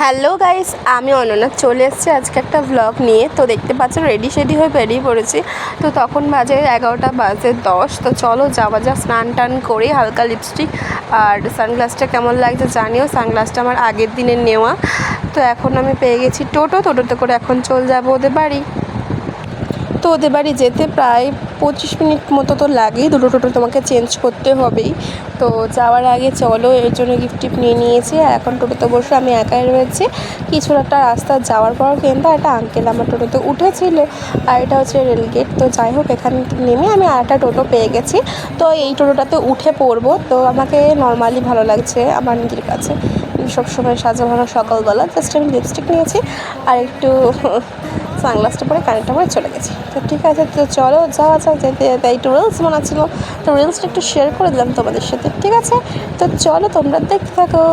Hello guys, আমি অনন্যা। চলে এসেছি আজকে একটা ব্লগ নিয়ে। তো দেখতে পাচ্ছ রেডি শেডি হয়ে বেরিয়ে পড়েছি। তো তখন বাজে এগারোটা, বাজে দশ। তো চলো যাওয়া যা স্নান টান করে হালকা লিপস্টিক আর সানগ্লাসটা কেমন লাগছে জানিও। সানগ্লাসটা আমার আগের দিনের নেওয়া। তো এখন আমি পেয়ে গেছি টোটো। টোটোতে করে এখন চল যাব ওদের বাড়ি। তো ওদের বাড়ি যেতে প্রায় পঁচিশ মিনিট মতো তো লাগেই দুটো টোটো তোমাকে চেঞ্জ করতে হবেই। তো যাওয়ার আগে চলো, এর জন্য গিফট টিফট নিয়ে নিয়েছি। আর এখন টোটোতে বসে আমি একাই রয়েছি। কিছু একটা রাস্তা যাওয়ার পর কিন্তু একটা আঙ্কেল আমার টোটোতে উঠেছিল। আর এটা হচ্ছে রেলগেট তো যাই হোক, এখান নেমে আমি আর একটা টোটো পেয়ে গেছি। তো এই টোটোটাতে উঠে পড়ব। তো আমাকে নর্মালি ভালো লাগছে আমার নিজের কাছে। সবসময় সাজা ভালো সকালবেলা। জাস্ট আমি লিপস্টিক নিয়েছি। আর একটু সানগ্লাসটা পরে কানেরটা পরে চলে গেছি। তো ঠিক আছে, তো চলো যাওয়া যাক যেতে যেতে একটু রিলস বানাচ্ছিলো। তো রিলসটা একটু শেয়ার করে দিলাম তোমাদের সাথে, ঠিক আছে? তো চলো তোমরা দেখতে থাকো।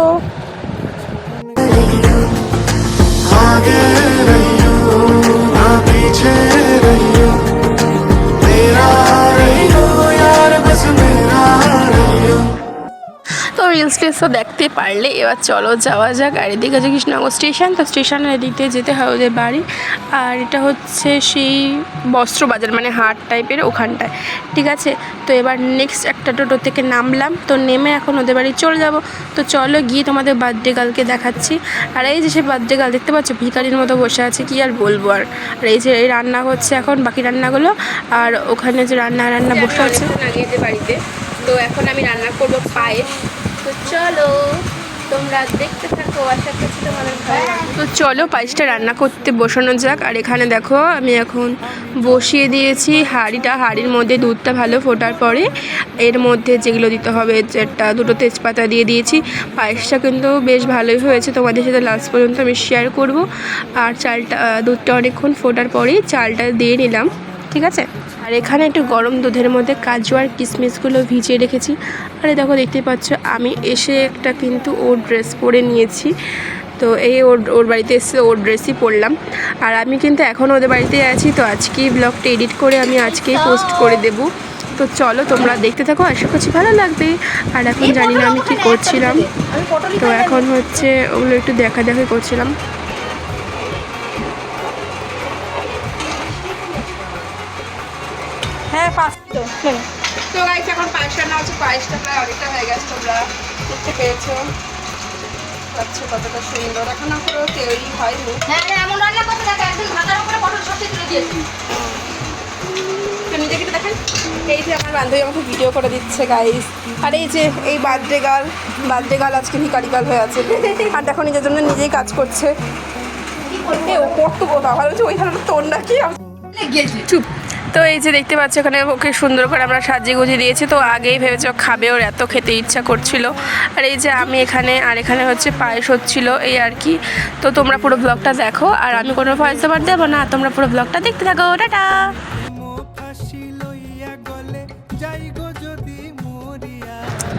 রিলস টিলস দেখতে পারলে, এবার চলো যাওয়া যাক। আর এদিকে আছে কৃষ্ণনগর স্টেশন, তো স্টেশনের এদিক যেতে হয় ওদের বাড়ি। আর এটা হচ্ছে সেই বস্ত্র বাজার মানে হাট টাইপের ওখানটায়। ঠিক আছে? তো এবার নেক্সট একটা টোটো থেকে নামলাম। তো নেমে এখন ওদের বাড়ি চলে যাব। তো চলো গিয়ে তোমাদের বার্থডে গার্লকে দেখাচ্ছি। আর এই যে সে বার্থডে গার্ল দেখতে পাচ্ছ? ভিকারির মতো বসে আছে, কি আর বলব আর। আর এই যে এই রান্না হচ্ছে এখন, বাকি রান্নাগুলো। আর ওখানে যে রান্না রান্না বসে আছে। বাড়িতে। তো এখন আমি রান্না করব পায়েস। তো চলো, তোমরা দেখতে থাকো। তো চলো পায়েসটা রান্না করতে বসানো যাক। আর এখানে দেখো, আমি এখন বসিয়ে দিয়েছি হাঁড়িটা। হাঁড়ির মধ্যে দুধটা ভালো ফোটার পরে এর মধ্যে যেগুলো দিতে হবে, যেটা দুটো তেজপাতা দিয়ে দিয়েছি। পায়েসটা কিন্তু বেশ ভালোই হয়েছে। তোমাদের সাথে লাস্ট পর্যন্ত আমি শেয়ার করব। আর চালটা দুধটা অনেকক্ষণ ফোটার পরেই চালটা দিয়ে নিলাম। ঠিক আছে? আর এখানে একটু গরম দুধের মধ্যে কাজু আর কিশমিশগুলো ভিজিয়ে রেখেছি। আর দেখো, দেখতে পাচ্ছ, আমি এসে একটা কিন্তু ওর ড্রেস পরে নিয়েছি। তো এই ওর ওর বাড়িতে এসে ওর ড্রেসই পরলাম। আর আমি কিন্তু এখন ওদের বাড়িতে আছি, তো আজকেই ব্লগটা এডিট করে আমি আজকেই পোস্ট করে দেব। তো চলো, তোমরা দেখতে থাকো, আশা করছি ভালো লাগবে। আর এখন জানি না আমি কী করছিলাম। তো এখন হচ্ছে ওগুলো একটু দেখা দেখা করছিলাম। হ্যাঁ পাঁচ তো তো গাইস এখন পায়েস রান্না হচ্ছে পায়েসটা প্রায় অনেকটা হয়ে গেছে তোমরা দেখতে পেয়েছ। পাচ্ছ কতটা সুন্দর। এখনও পুরো তৈরি হয়নি। হ্যাঁ হ্যাঁ এমন রান্না করতে থাকে একদিন ভাতার উপরে পটল সবজি তুলে দিয়েছি। তো নিজেকে দেখেন। এই যে আমার বান্ধবী আমাকে ভিডিও করে দিচ্ছে গাইস আর এই যে এই বার্থডে গার্ল বার্থডে গার্ল আজকে ভিকারি গার্ল হয়ে আছে। আর দেখো নিজের জন্য নিজেই কাজ করছে। এ ও পড়তো কোথাও? ভালো হচ্ছে ওইখানে তোর নাকি? চুপ। তো এই যে দেখতে পাচ্ছ ওখানে ওকে সুন্দর করে আমরা সাজিয়ে গুজিয়ে দিয়েছি, তো আগেই ভেবেছে খাবে, ওর এত খেতে ইচ্ছা করছিল। আর এই যে আমি এখানে, আর এখানে হচ্ছে পায়েস হচ্ছিল, এই আর কি। তো তোমরা পুরো ব্লগটা দেখো, আর আমি কোনো ভয়েস ওভার দেবো না, তোমরা পুরো ব্লগটা দেখতে থাকো, টাটা!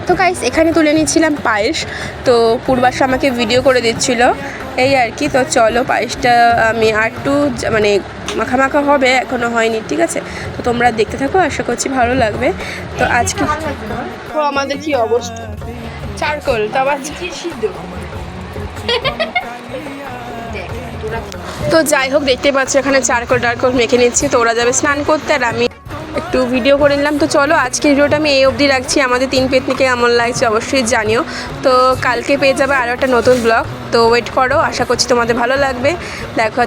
তো গাইস এখানে তুলে নিয়েছিলাম পায়েস, তো পূর্বাশ আমাকে ভিডিও করে দিচ্ছিল। এই আর কি, তো চলো পায়েসটা আমি আর একটু মানে মাখা মাখা হবে এখনও হয়নি, ঠিক আছে? তো তোমরা দেখতে থাকো, আশা করছি ভালো লাগবে। তো আজকে আমাদের কি অবস্থা। চারকোল, তো আবার তো যাই হোক, দেখতে পাচ্ছ এখানে চারকোল টারকোল মেখে নিচ্ছি, তো ওরা যাবে স্নান করতে আর আমি একটু ভিডিও করে নিলাম। তো চলো আজকে ভিডিওটা আমি এই অবধি রাখছি। আমাদের তিন পেতনিকে কেমন লাগছে অবশ্যই জানিও। তো কালকে পেয়ে যাবে আরও একটা নতুন ব্লগ তো ওয়েট করো, আশা করছি তোমাদের ভালো লাগবে। দেখো